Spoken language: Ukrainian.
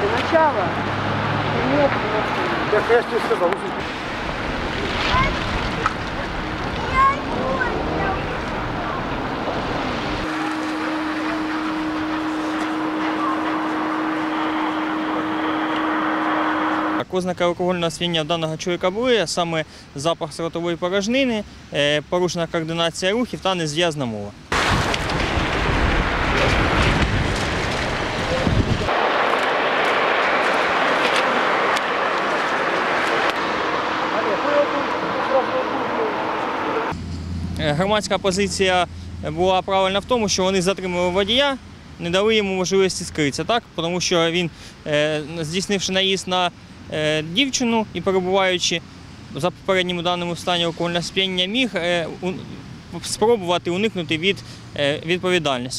Давайте, начало. Конец, машина. Я, я тебе сказав, ось Ознаки алкогольного сп'яніння даного чоловіка були, а саме запах з ротової порожнини, е, порушена координація рухів та незв'язна мова. Громадська позиція була правильна в тому, що вони затримали водія, не дали йому можливості скритися, так? тому що він, е, здійснивши наїзд на е, дівчину і перебуваючи за попередніми даними в стані алкогольного сп'яніння, міг е, спробувати уникнути від е, відповідальності.